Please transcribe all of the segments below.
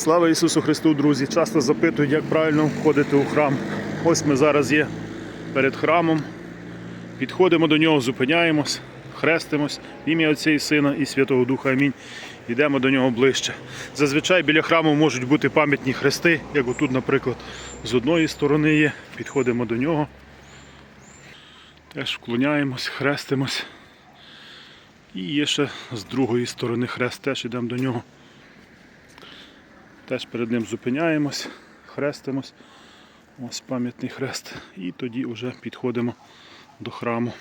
Слава Ісусу Христу, друзі! Часто запитують, як правильно входити у храм. Ось ми зараз є перед храмом. Підходимо до нього, зупиняємось, хрестимось в ім'я Отця і Сина і Святого Духа. Амінь. Йдемо до нього ближче. Зазвичай біля храму можуть бути пам'ятні хрести, як отут, наприклад, з одної сторони є. Підходимо до нього. Теж вклоняємось, хрестимось. І є ще з другої сторони хрест, теж йдемо до нього. Теж перед ним зупиняємось, хрестимось. Ось пам'ятний хрест. І тоді вже підходимо до храму.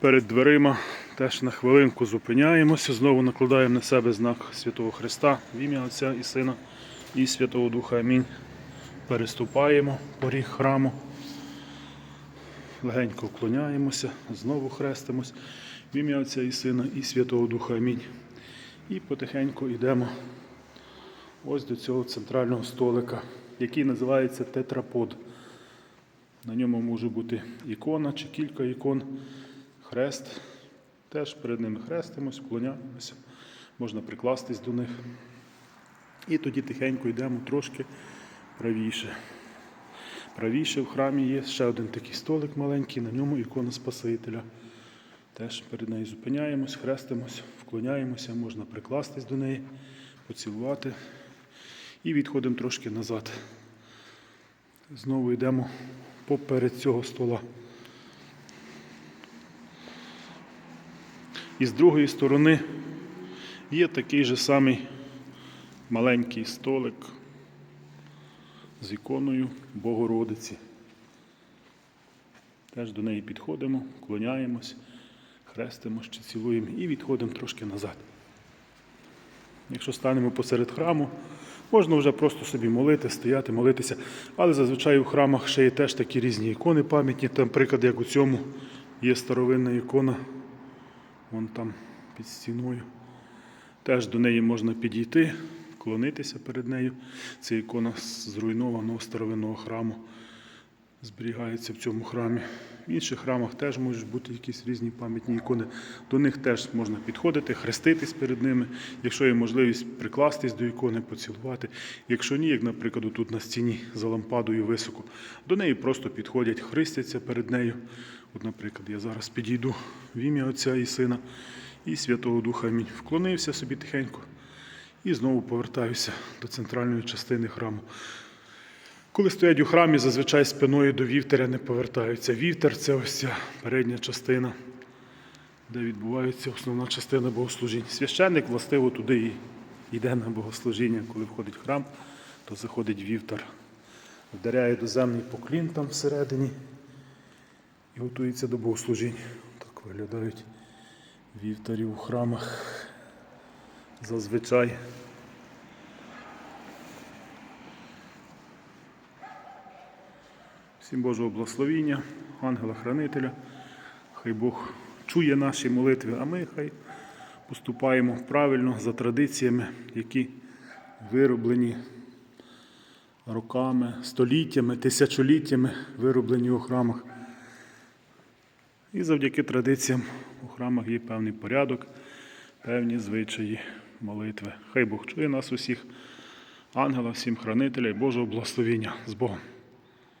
Перед дверима теж на хвилинку зупиняємося, знову накладаємо на себе знак Святого Христа в ім'я Отця і Сина і Святого Духа. Амінь. Переступаємо поріг храму. Легенько вклоняємося, знову хрестимось в ім'я Отця і Сина і Святого Духа. Амінь. І потихеньку йдемо ось до цього центрального столика, який називається тетрапод. На ньому може бути ікона чи кілька ікон, хрест. Теж перед ними хрестимось, вклоняємося, можна прикластись до них. І тоді тихенько йдемо трошки правіше. Правіше в храмі є ще один такий столик маленький, на ньому ікона Спасителя. Теж перед нею зупиняємось, хрестимось, вклоняємося, можна прикластись до неї, поцілувати і відходимо трошки назад. Знову йдемо поперед цього стола. І з другої сторони є такий же самий маленький столик з іконою Богородиці. Теж до неї підходимо, вклоняємось, хрестимось чи цілуємо і відходимо трошки назад. Якщо станемо посеред храму, можна вже просто собі молити, стояти, молитися. Але зазвичай у храмах ще є теж такі різні ікони пам'ятні. Там, приклад, як у цьому є старовинна ікона, вон там під стіною. Теж до неї можна підійти, вклонитися перед нею. Це ікона зруйнованого старовинного храму. Зберігається в цьому храмі. В інших храмах теж можуть бути якісь різні пам'ятні ікони. До них теж можна підходити, хреститись перед ними, якщо є можливість прикластись до ікони, поцілувати. Якщо ні, як, наприклад, тут на стіні за лампадою високо, до неї просто підходять, хрестяться перед нею. От, наприклад, я зараз підійду в ім'я Отця і Сина і Святого Духа. Амінь. Вклонився собі тихенько і знову повертаюся до центральної частини храму. Коли стоять у храмі, зазвичай спиною до вівтаря не повертаються. Вівтар це ось ця передня частина, де відбувається основна частина богослужінь. Священник властиво туди і йде на богослужіння. Коли входить в храм, то заходить вівтар, вдаряє доземний поклін там всередині і готується до богослужінь. Так виглядають вівтарі у храмах зазвичай. Всім Божого благословіння, ангела-хранителя. Хай Бог чує наші молитви, а ми хай поступаємо правильно за традиціями, які вироблені роками, століттями, тисячоліттями, вироблені у храмах. І завдяки традиціям у храмах є певний порядок, певні звичаї молитви. Хай Бог чує нас усіх, ангела, всім хранителя і Божого благословіння з Богом.